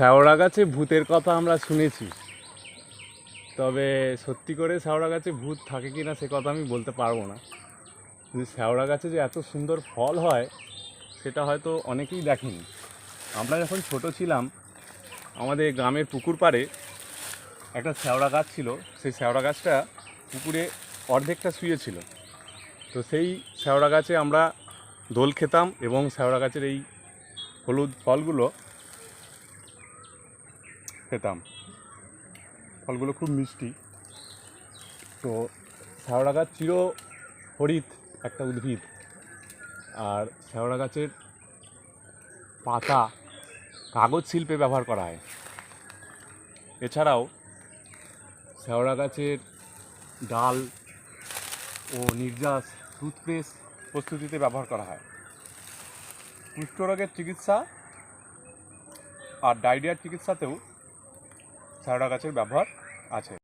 শ্যাওড়া গাছে ভূতের কথা আমরা শুনেছি। তবে সত্যি করে শ্যাওড়া গাছে ভূত থাকে কি না সে কথা আমি বলতে পারব না। কিন্তু শ্যাওড়া গাছে যে এত সুন্দর ফল হয়, সেটা হয়তো অনেকেই দেখেনি। আমরা যখন ছোট ছিলাম, আমাদের গ্রামের পুকুর পাড়ে একটা শ্যাওড়া গাছ ছিল। সেই শ্যাওড়া গাছটা পুকুরে অর্ধেকটা শুয়েছিল। তো সেই শ্যাওড়া গাছে আমরা দোল খেতাম এবং শ্যাওড়া গাছের এই হলুদ ফলগুলো খেতাম। ফলগুলো খুব মিষ্টি। তো শ্যাওড়া গাছ চির হরিত একটা উদ্ভিদ। আর শ্যাওড়া গাছের পাতা কাগজ শিল্পে ব্যবহার করা হয়। এছাড়াও শ্যাওড়া গাছের ডাল ও নির্যাস টুথপেস্ট প্রস্তুতিতে ব্যবহার করা হয়। কুষ্ঠরোগের চিকিৎসা আর ডায়রিয়ার চিকিৎসাতেও শ্যাওড়া গাছের ব্যবহার আছে।